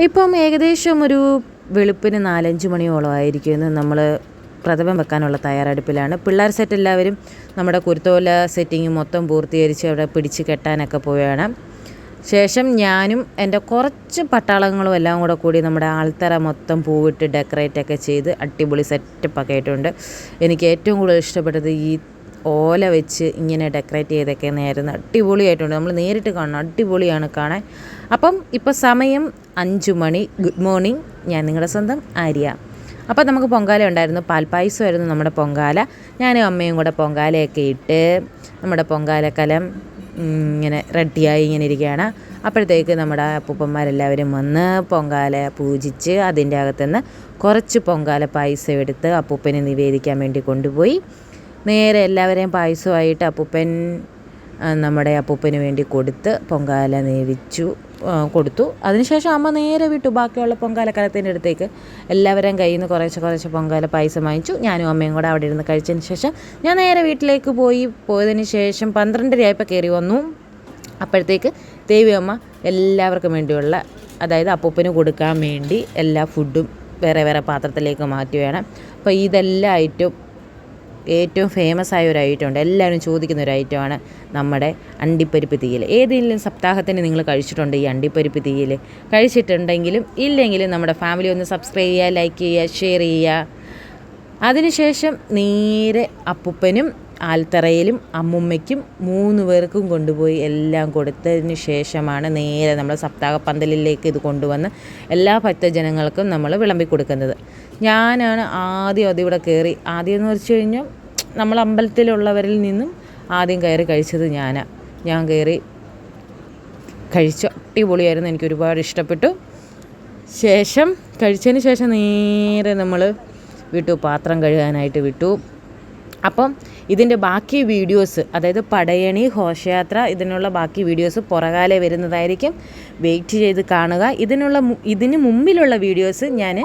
ഇപ്പം ഏകദേശം ഒരു വെളുപ്പിന് നാലഞ്ച് മണിയോളം ആയിരിക്കുമെന്ന് നമ്മൾ പ്രഥമം വെക്കാനുള്ള തയ്യാറെടുപ്പിലാണ്. പിള്ളേർ സെറ്റ് എല്ലാവരും നമ്മുടെ കുരുത്തോല സെറ്റിങ് മൊത്തം പൂർത്തീകരിച്ച് അവിടെ പിടിച്ച് കെട്ടാനൊക്കെ പോവുകയാണ്. ശേഷം ഞാനും എന്റെ കുറച്ച് പട്ടാളങ്ങളും എല്ലാം കൂടെ കൂടി നമ്മുടെ ആൾത്തറ മൊത്തം പൂവിട്ട് ഡെക്കറേറ്റ് ഒക്കെ ചെയ്ത് അടിപൊളി സെറ്റപ്പൊക്കെ ആയിട്ടുണ്ട്. എനിക്ക് ഏറ്റവും കൂടുതൽ ഇഷ്ടപ്പെട്ടത് ഈ ഓല വെച്ച് ഇങ്ങനെ ഡെക്കറേറ്റ് ചെയ്തൊക്കെ നേരുന്ന അടിപൊളിയായിട്ടുണ്ട്. നമ്മൾ നേരിട്ട് കാണണം അടിപൊളിയാണ് കാണാൻ. അപ്പം ഇപ്പോൾ സമയം അഞ്ച് മണി. ഗുഡ് മോർണിംഗ് ഞാൻ നിങ്ങളുടെ സ്വന്തം ആര്യ. അപ്പോൾ നമുക്ക് പൊങ്കാല ഉണ്ടായിരുന്നു. പാൽപ്പായസമായിരുന്നു നമ്മുടെ പൊങ്കാല. ഞാനും അമ്മയും കൂടെ പൊങ്കാലയൊക്കെ ഇട്ട് നമ്മുടെ പൊങ്കാലക്കലം ഇങ്ങനെ റെഡിയായി ഇങ്ങനെ ഇരിക്കുകയാണ്. അപ്പോഴത്തേക്ക് നമ്മുടെ അപ്പൂപ്പന്മാരെല്ലാവരും വന്ന് പൊങ്കാല പൂജിച്ച് അതിന്റെ അകത്തുനിന്ന് കുറച്ച് പൊങ്കാല പായസം എടുത്ത് അപ്പൂപ്പനെ നിവേദിക്കാൻ വേണ്ടി കൊണ്ടുപോയി. നേരെ എല്ലാവരെയും പായസമായിട്ട് അപ്പൂപ്പൻ നമ്മുടെ അപ്പൂപ്പന് വേണ്ടി കൊടുത്ത് പൊങ്കാല നേവിച്ചു കൊടുത്തു. അതിനുശേഷം അമ്മ നേരെ വിട്ടു. ബാക്കിയുള്ള പൊങ്കാല കലത്തിന്റെ അടുത്തേക്ക് എല്ലാവരും കയ്യിൽ നിന്ന് കുറേശ്ശെ കുറേശ്ശെ പൊങ്കാല പായസം വാങ്ങിച്ചു. ഞാനും അമ്മയും കൂടെ അവിടെ ഇരുന്ന് കഴിച്ചതിന് ശേഷം ഞാൻ നേരെ വീട്ടിലേക്ക് പോയി. പോയതിന് ശേഷം പന്ത്രണ്ടരയായപ്പോൾ കയറി വന്നു. അപ്പോഴത്തേക്ക് ദേവി അമ്മ എല്ലാവർക്കും വേണ്ടിയുള്ള അതായത് അപ്പൂപ്പന് കൊടുക്കാൻ വേണ്ടി എല്ലാ ഫുഡും വേറെ വേറെ പാത്രത്തിലേക്ക് മാറ്റി വേണം. അപ്പോൾ ഇതെല്ലാം ഐറ്റം ഏറ്റവും ഫേമസ് ആയ ഒരു ഐറ്റം ഉണ്ട് എല്ലാവരും ചോദിക്കുന്ന ഒരു ഐറ്റമാണ് നമ്മുടെ അണ്ടിപ്പരിപ്പ് തീയൽ ഏതെങ്കിലും സപ്താഹത്തിന് നിങ്ങൾ കഴിച്ചിട്ടുണ്ട് ഈ അണ്ടിപ്പരിപ്പ് തീയൽ കഴിച്ചിട്ടുണ്ടെങ്കിലും ഇല്ലെങ്കിലും നമ്മുടെ ഫാമിലി ഒന്ന് സബ്സ്ക്രൈബ് ചെയ്യുക ലൈക്ക് ചെയ്യുക ഷെയർ ചെയ്യുക. അതിനുശേഷം നേരെ അപ്പുപ്പനും ആൽത്തറയിലും അമ്മുമ്മയ്ക്കും മൂന്ന് പേർക്കും കൊണ്ടുപോയി എല്ലാം കൊടുത്തതിന് ശേഷമാണ് നേരെ നമ്മൾ സപ്താഹ പന്തലിലേക്ക് ഇത് കൊണ്ടുവന്ന് എല്ലാ ഭക്തജനങ്ങൾക്കും നമ്മൾ വിളമ്പി കൊടുക്കുന്നത്. ഞാനാണ് ആദ്യം അതിവിടെ കയറി. ആദ്യം എന്ന് വെച്ച് കഴിഞ്ഞാൽ നമ്മൾ അമ്പലത്തിലുള്ളവരിൽ നിന്നും ആദ്യം കയറി കഴിച്ചത് ഞാനാണ് ഞാൻ കയറി കഴിച്ചു. അടിപൊളിയായിരുന്നു. എനിക്ക് ഒരുപാട് ഇഷ്ടപ്പെട്ടു. ശേഷം കഴിച്ചതിന് ശേഷം നേരെ നമ്മൾ വിട്ടു. പാത്രം കഴുകാനായിട്ട് വിട്ടു. അപ്പം ഇതിന്റെ ബാക്കി വീഡിയോസ് അതായത് പടയണി ഘോഷയാത്ര ഇതിനുള്ള ബാക്കി വീഡിയോസ് പുറകാലെ വരുന്നതായിരിക്കും. വെയിറ്റ് ചെയ്ത് കാണുക. ഇതിനുള്ള ഇതിന് മുമ്പിലുള്ള വീഡിയോസ് ഞാൻ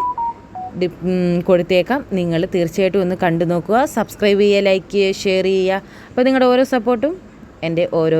കൊടുത്തേക്കാം. നിങ്ങൾ തീർച്ചയായിട്ടും ഒന്ന് കണ്ടു നോക്കുക. സബ്സ്ക്രൈബ് ചെയ്യുക ലൈക്ക് ചെയ്യുക ഷെയർ ചെയ്യുക. അപ്പോൾ നിങ്ങളുടെ ഓരോ സപ്പോർട്ടും എന്റെ ഓരോ